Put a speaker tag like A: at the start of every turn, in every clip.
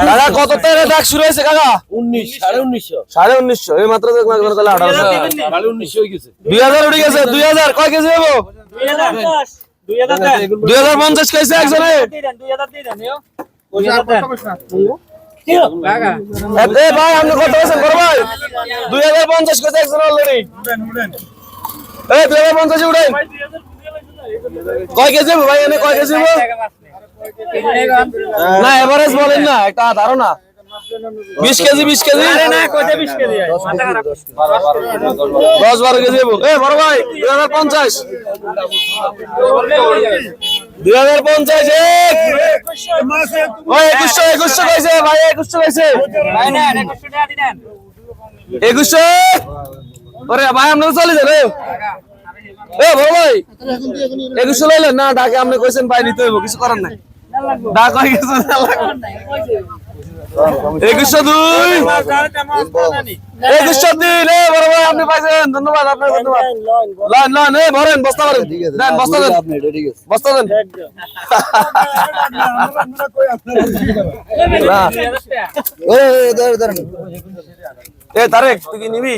A: কাকা কত টাকা ডাক শুরু হয়েছে কাকা
B: উনিশ সাড়ে উনিশশো
A: সাড়ে উনিশশো এই মাত্র
B: উনিশশো
A: দুই হাজার উঠে গেছে দুই হাজার কয় কেজি হব দুই হাজার পঞ্চাশ কেজি একজনে ভাই আপনি কত বলছেন বড় ভাই দুই হাজার পঞ্চাশ কেজি একজন অলরেডি এই দুই হাজার পঞ্চাশ উঠে কয় কেজি ভাই এনে কয় কেজি না এভারেজ বলেন না একটা ধারণা। বিশ কেজি বিশ কেজি? দশ বারো কেজি এ বড় ভাই দুই হাজার পঞ্চাশ। দুই হাজার পঞ্চাশ একুশশো একুশশো কইছে ভাই একুশশো কইছে। একুশশো ওরে ভাই আমরা তো চলে যাবে এ। বড় ভাই একুশশো লইলেন না ডাকে আপনি কইছেন ভাই নিতে হইব কিছু করার নাই। ডাক হয়ে গেছে একুশশো দুই। একুশশো তিন এ বড় ভাই আপনি পাইছেন। ধন্যবাদ আপনার ধন্যবাদ। লান লান এ ভরেন বস্তা ভরেন দেন বস্তা দেন। বস্তা দেন। এ তারেক তুই কি নিবি?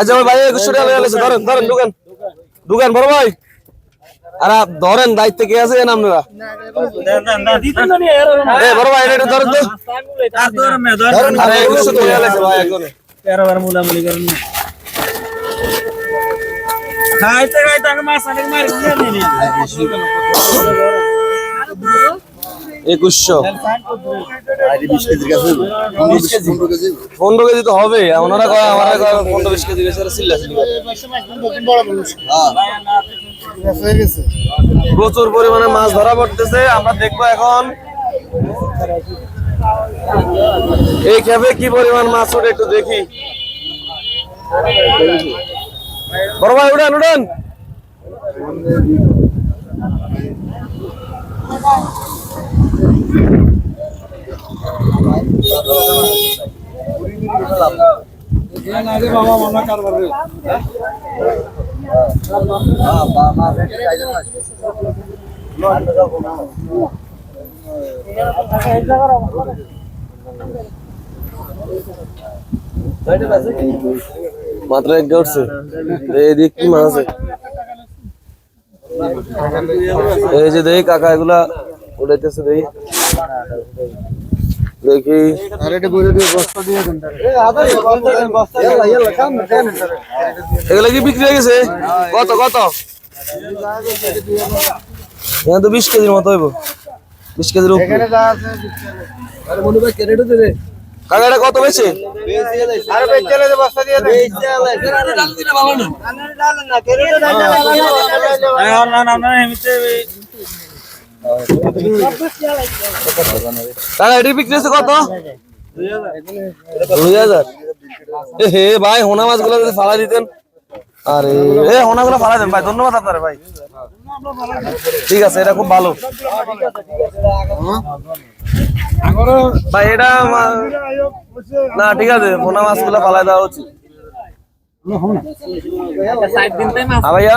A: আচ্ছা ওই ভাই একুশশো টাকা ধরেন ধরেন ঢুকেন। ঢুকেন বড় ভাই। আর ধরেন দায়িত্ব কে আছে এ আপনারা? এ বড় ভাই এটা ধরেন তো। আরে একুশশো টাকা লয়ে গেছে ভাই একজনে।
C: খাইতে খাইতে আমি মাছ অনেক মারি
A: একুশশো। পনেরো কেজি তো হবে ওনারা কয় আমারা কয় পনেরো বিশ কেজি করে। প্রচুর পরিমাণে মাছ ধরা পড়তেছে আমরা দেখব এখন এই খেপে কি পরিমাণ মাছ ওঠে একটু দেখি বড় ভাই উড়ান উড়ান মাত্র একটা উঠছে এদিক কি মাছ আছে? এই যে দেখি কাকা এগুলা উড়াইতেছে দেখি। দেখি এগুলা কি বিক্রি হয়ে গেছে কত কত এখানে তো বিশ কেজির মতো হইব বিশ কেজির উপরে কাকা এটা কত বেছে
C: না
A: বিক্রি হচ্ছে কত? দুই হাজার। হে ভাই হোনা মাছগুলো যদি ফালা দিতেন। আরে এ হোনাগুলো ফালা দেন। ভাই ধন্যবাদ আপনার ভাই। ঠিক আছে এটা খুব ভালো। ভাই এটা না ঠিক আছে হোনা মাছগুলো ফালাই দেওয়া উচিত। ভাইয়া?